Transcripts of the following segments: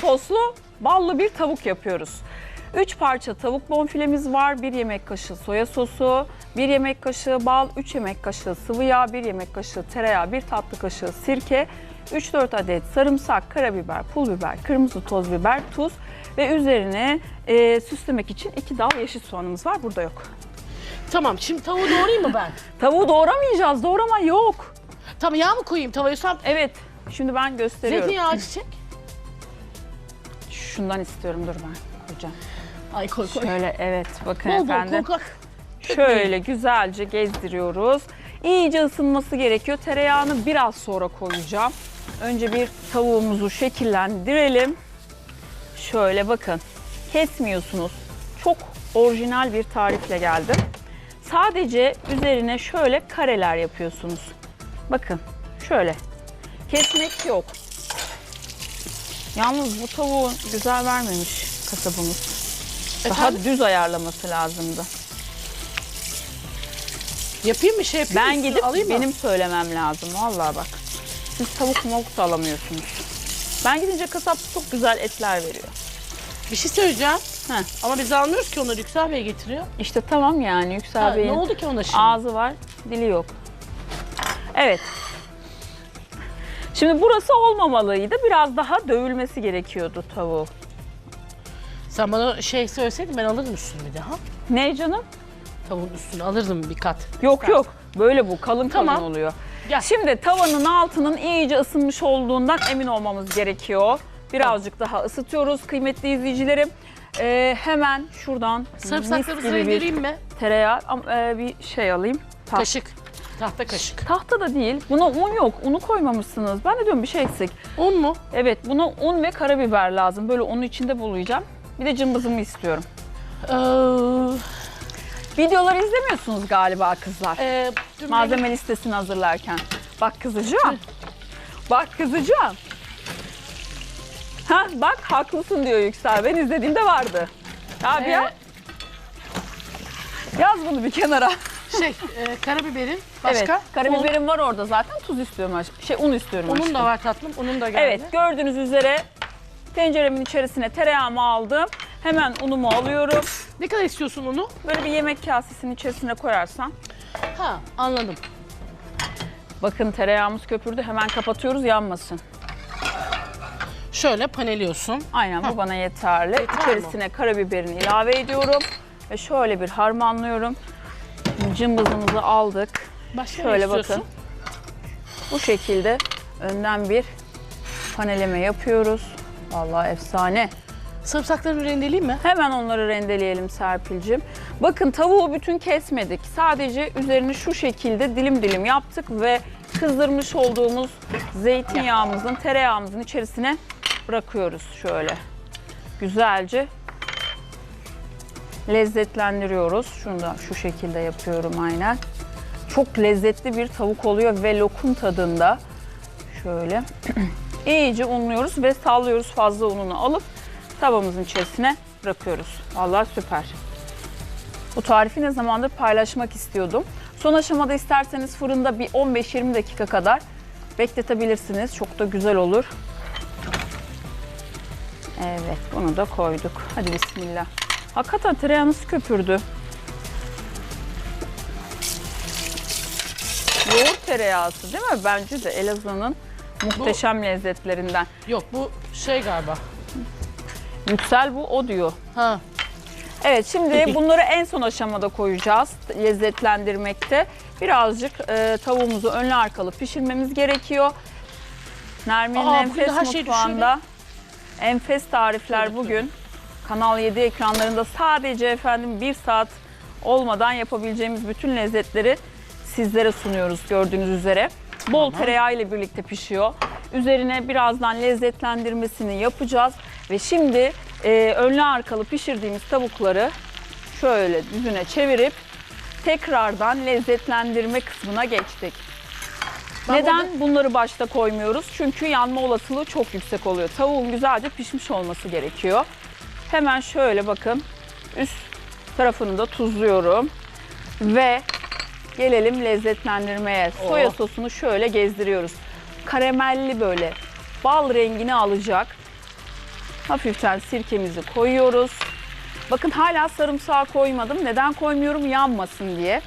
soslu ballı bir tavuk yapıyoruz. 3 parça tavuk bonfilemiz var. 1 yemek kaşığı soya sosu, 1 yemek kaşığı bal, 3 yemek kaşığı sıvı yağ, 1 yemek kaşığı tereyağı, 1 tatlı kaşığı sirke, 3-4 adet sarımsak, karabiber, pul biber, kırmızı toz biber, tuz ve üzerine e, süslemek için 2 dal yeşil soğanımız var. Burada yok. Tamam şimdi tavuğu doğrayayım mı ben? Tavuğu doğramayacağız. Doğrama yok. Tamam yağ mı koyayım tavaya sen? Evet. Şimdi ben gösteriyorum. Zeytinyağı çiçek. Şundan istiyorum. Dur ben koyacağım. Ay koy koy. Şöyle evet bakın Bol bol efendim. korkak. Şöyle güzelce gezdiriyoruz. İyice ısınması gerekiyor. Tereyağını biraz sonra koyacağım. Önce bir tavuğumuzu şekillendirelim. Şöyle bakın. Kesmiyorsunuz. Çok orijinal bir tarifle geldim. Sadece üzerine şöyle kareler yapıyorsunuz. Bakın şöyle. Kesmek yok. Yalnız bu tavuğu güzel vermemiş kasabımız. Daha Efendim? düz ayarlaması lazımdı. Yapayım mı şey yapayım Ben gidip alayım mı? benim söylemem lazım vallahi bak. Siz tavuk mavuk da alamıyorsunuz. Ben gidince kasap çok güzel etler veriyor. Bir şey söyleyeceğim. Heh. Ama biz almıyoruz ki onları Yüksel Bey getiriyor. İşte tamam yani Yüksel Ha, Bey'in ne oldu ki ona şimdi? ağzı var, dili yok. Evet. Şimdi burası olmamalıydı. Biraz daha dövülmesi gerekiyordu tavuğu. Sen bana şey söyleseydin ben alırdım üstünü bir de ha. Ne canım? Tavuğun üstünü alırdım bir kat. Yok İstersen. yok. Böyle bu kalın kalın Tamam. oluyor. Gel. Şimdi tavanın altının iyice ısınmış olduğundan emin olmamız gerekiyor. Birazcık daha ısıtıyoruz kıymetli izleyicilerim. Ee, hemen şuradan mis Sarımsaklarımızı gibi bir mi? tereyağı am- e, bir şey alayım. Taht- Kaşık. Tahta kaşık. Tahta da değil. Buna un yok. Unu koymamışsınız. Ben de diyorum bir şey eksik. Un mu? Evet buna un ve karabiber lazım. Böyle onu içinde bulayacağım. Bir de cımbızımı istiyorum. Ee, Videoları izlemiyorsunuz galiba kızlar. e, dur Malzeme listesini hazırlarken. Bak kızacağım. Bak kızacağım. Ha bak haklısın diyor Yüksel. Ben izlediğimde vardı. Abi ya. Ee, Yaz bunu bir kenara. Şey, e, karabiberin. Başka? Evet. Karabiberim var orada zaten. Tuz istiyorum aşkım. Şey un istiyorum Un. Unun aşkım. da var tatlım. Unun da geldi. Evet gördüğünüz üzere tenceremin içerisine tereyağımı aldım. Hemen unumu alıyorum. Ne kadar istiyorsun unu? Böyle bir yemek kasesinin içerisine koyarsam. Ha anladım. Bakın tereyağımız köpürdü. Hemen kapatıyoruz yanmasın. Şöyle paneliyorsun. Aynen bu bana yeterli. Yeter mi? İçerisine karabiberini ilave ediyorum. Ve şöyle bir harmanlıyorum. Cımbızımızı aldık. Başka Şöyle bakın. Bu şekilde önden bir paneleme yapıyoruz. Vallahi efsane. Sarımsaklarını rendeleyeyim mi? Hemen onları rendeleyelim Serpil'cim. Bakın tavuğu bütün kesmedik. Sadece üzerini şu şekilde dilim dilim yaptık ve kızdırmış olduğumuz zeytinyağımızın, tereyağımızın içerisine bırakıyoruz şöyle. Güzelce lezzetlendiriyoruz. Şunu da şu şekilde yapıyorum aynen. Çok lezzetli bir tavuk oluyor ve lokum tadında. Şöyle iyice unluyoruz ve sallıyoruz fazla ununu alıp tavamızın içerisine bırakıyoruz. Vallahi süper. Bu tarifi ne zamandır paylaşmak istiyordum. Son aşamada isterseniz fırında bir 15-20 dakika kadar bekletebilirsiniz. Çok da güzel olur. Evet bunu da koyduk. Hadi bismillah. Hakikaten tereyağınız köpürdü. Yoğurt tereyağısı değil mi? Bence de Elazığ'ın muhteşem lezzetlerinden. Yok bu şey galiba. Yüksel bu o diyor. Ha. Evet şimdi bunları en son aşamada koyacağız lezzetlendirmekte. Birazcık e, tavuğumuzu önlü arkalı pişirmemiz gerekiyor. Nermin'in Aa, bugün de Enfes her şey Mutfağı'nda enfes tarifler Evet, bugün Kanal 7 ekranlarında sadece efendim bir saat olmadan yapabileceğimiz bütün lezzetleri sizlere sunuyoruz gördüğünüz üzere. Bol tereyağı ile birlikte pişiyor. Üzerine birazdan lezzetlendirmesini yapacağız. Ve şimdi e, önlü arkalı pişirdiğimiz tavukları şöyle düzüne çevirip tekrardan lezzetlendirme kısmına geçtik. Ben Neden bunları başta koymuyoruz? Çünkü yanma olasılığı çok yüksek oluyor. Tavuğun güzelce pişmiş olması gerekiyor. Hemen şöyle bakın üst tarafını da tuzluyorum. Ve gelelim lezzetlendirmeye. Soya Oh. sosunu şöyle gezdiriyoruz. Karamelli böyle bal rengini alacak. Hafiften sirkemizi koyuyoruz. Bakın hala sarımsağı koymadım. Neden koymuyorum? Yanmasın diye.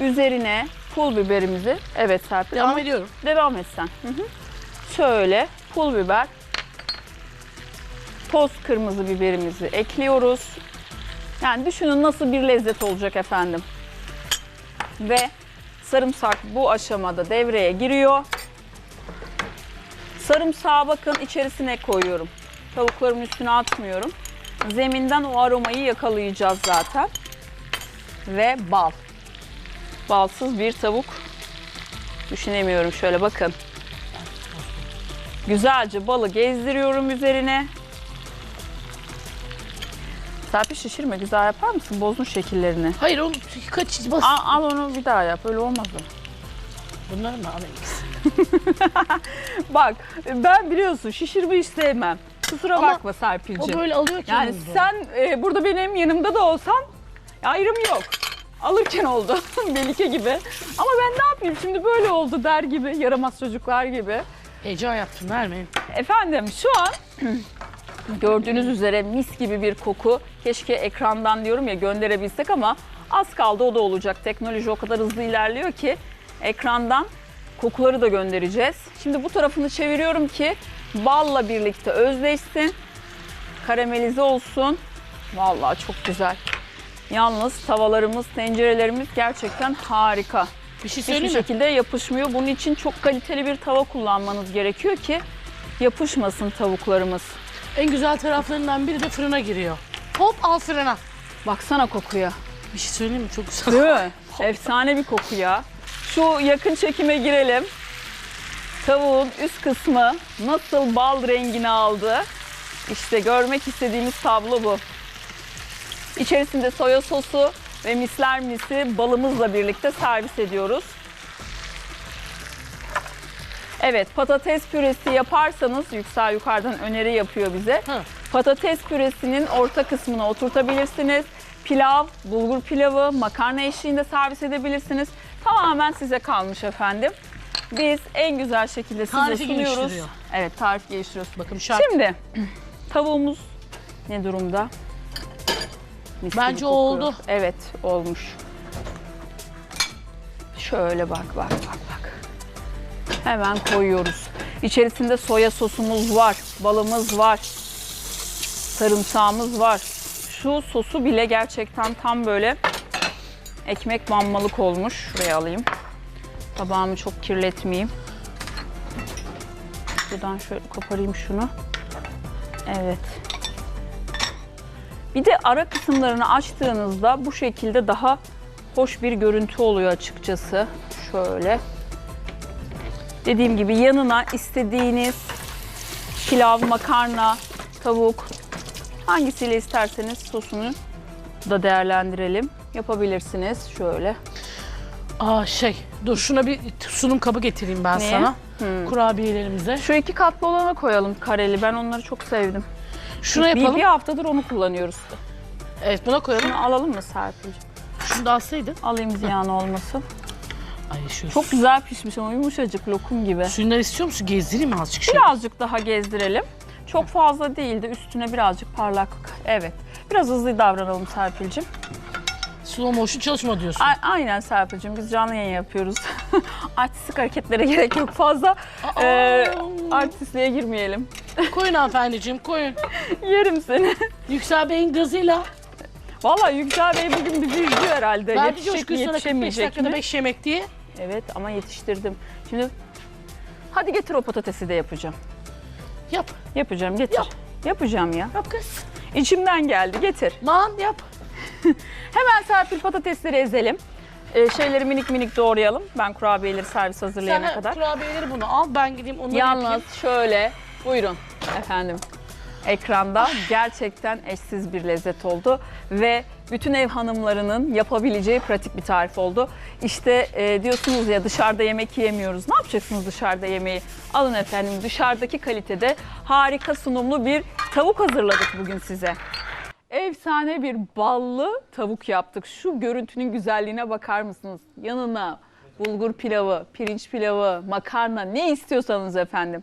Üzerine pul biberimizi, evet Serpil Devam ama ediyorum. devam et sen. Hı hı. Şöyle pul biber, toz kırmızı biberimizi ekliyoruz. Yani düşünün nasıl bir lezzet olacak efendim. Ve sarımsak bu aşamada devreye giriyor. Sarımsağı bakın içerisine koyuyorum. Tavuklarımın üstüne atmıyorum. Zeminden o aromayı yakalayacağız zaten. Ve bal. Balsız bir tavuk düşünemiyorum şöyle bakın. Güzelce balı gezdiriyorum üzerine. Serpil şişirme güzel yapar mısın? Bozdun şekillerini. Hayır onu kaç bas. Al, al onu bir daha yap. Öyle olmaz o. Bunlar mı alayım? Bak ben biliyorsun şişirme hiç sevmem. Kusura Ama bakma Serpil'ciğim. O böyle alıyor ki. Yani onu. sen e, burada benim yanımda da olsan ayrım yok. Alırken oldu Melike gibi. Ama ben ne yapayım şimdi böyle oldu der gibi yaramaz çocuklar gibi. Heyecan yaptım vermeyin. Efendim şu an gördüğünüz üzere mis gibi bir koku. Keşke ekrandan diyorum ya gönderebilsek ama az kaldı o da olacak. Teknoloji o kadar hızlı ilerliyor ki ekrandan kokuları da göndereceğiz. Şimdi bu tarafını çeviriyorum ki balla birlikte özleşsin. Karamelize olsun. Vallahi çok güzel. Yalnız tavalarımız, tencerelerimiz gerçekten harika. Bir şey Hiçbir söyleyeyim mi? şekilde yapışmıyor. Bunun için çok kaliteli bir tava kullanmanız gerekiyor ki yapışmasın tavuklarımız. En güzel taraflarından biri de fırına giriyor. Hop al fırına. Baksana kokuya. Bir şey söyleyeyim mi? Çok güzel. Değil mi? Efsane bir koku ya. Şu yakın çekime girelim. Tavuğun üst kısmı nasıl bal rengini aldı. İşte görmek istediğimiz tablo bu. İçerisinde soya sosu ve misler misi balımızla birlikte servis ediyoruz. Evet patates püresi yaparsanız Yüksel yukarıdan öneri yapıyor bize. Ha. Patates püresinin orta kısmına oturtabilirsiniz. Pilav, bulgur pilavı, makarna eşliğinde servis edebilirsiniz. Tamamen size kalmış efendim. Biz en güzel şekilde size Tarifi sunuyoruz. Evet tarif geliştiriyoruz. Bakın şart. Şimdi tavuğumuz ne durumda? Mis Bence oldu. Evet olmuş. Şöyle bak bak bak bak. Hemen koyuyoruz. İçerisinde soya sosumuz var, balımız var, sarımsağımız var. Şu sosu bile gerçekten tam böyle ekmek banmalık olmuş. Şuraya alayım. Tabağımı çok kirletmeyeyim. Buradan şöyle koparayım şunu. Evet. Bir de ara kısımlarını açtığınızda bu şekilde daha hoş bir görüntü oluyor açıkçası. Şöyle. Dediğim gibi yanına istediğiniz pilav, makarna, tavuk hangisiyle isterseniz sosunu da değerlendirelim. Yapabilirsiniz şöyle. Aa şey dur şuna bir sunum kabı getireyim ben Neye? sana. Kurabiyelerimize. Şu iki katlı olana koyalım kareli. Ben onları çok sevdim. Şuna Bir, yapalım. bir haftadır onu kullanıyoruz. Evet buna koyalım. Bunu alalım mı Serpil'ciğim? Şunu da alsaydın. Alayım ziyan olmasın. Ay şu Çok güzel pişmiş ama yumuşacık lokum gibi. Suyundan istiyor musun? Gezdireyim mi azıcık şey? Birazcık daha gezdirelim. Çok fazla değil de üstüne birazcık parlaklık. Evet. Biraz hızlı davranalım Serpil'cim. Slow motion çalışma diyorsun. A- aynen Serpil'cim biz canlı yayın yapıyoruz. Artistik hareketlere gerek yok fazla. Ee, artistliğe girmeyelim. koyun hanımefendiciğim koyun. Yerim seni. Yüksel Bey'in gazıyla. Vallahi Yüksel Bey bugün bizi izliyor herhalde. Verdi Yetişecek mi coşkuyu sana 45 yetişemeyecek dakikada mi? 5 yemek diye. Evet ama yetiştirdim. Şimdi hadi getir o patatesi de yapacağım. Yap. Yapacağım getir. Yap. Yapacağım ya. Yap kız. İçimden geldi getir. Man yap. Hemen Serpil patatesleri ezelim. Ee, şeyleri minik minik doğrayalım. Ben kurabiyeleri servis hazırlayana Sen kadar. kurabiyeleri bunu al. Ben gideyim onları Yalnız yapayım. şöyle buyurun efendim. Ekranda gerçekten eşsiz bir lezzet oldu ve bütün ev hanımlarının yapabileceği pratik bir tarif oldu. İşte e, diyorsunuz ya dışarıda yemek yiyemiyoruz. Ne yapacaksınız dışarıda yemeği? Alın efendim dışarıdaki kalitede harika sunumlu bir tavuk hazırladık bugün size. Efsane bir ballı tavuk yaptık. Şu görüntünün güzelliğine bakar mısınız? Yanına bulgur pilavı, pirinç pilavı, makarna ne istiyorsanız efendim.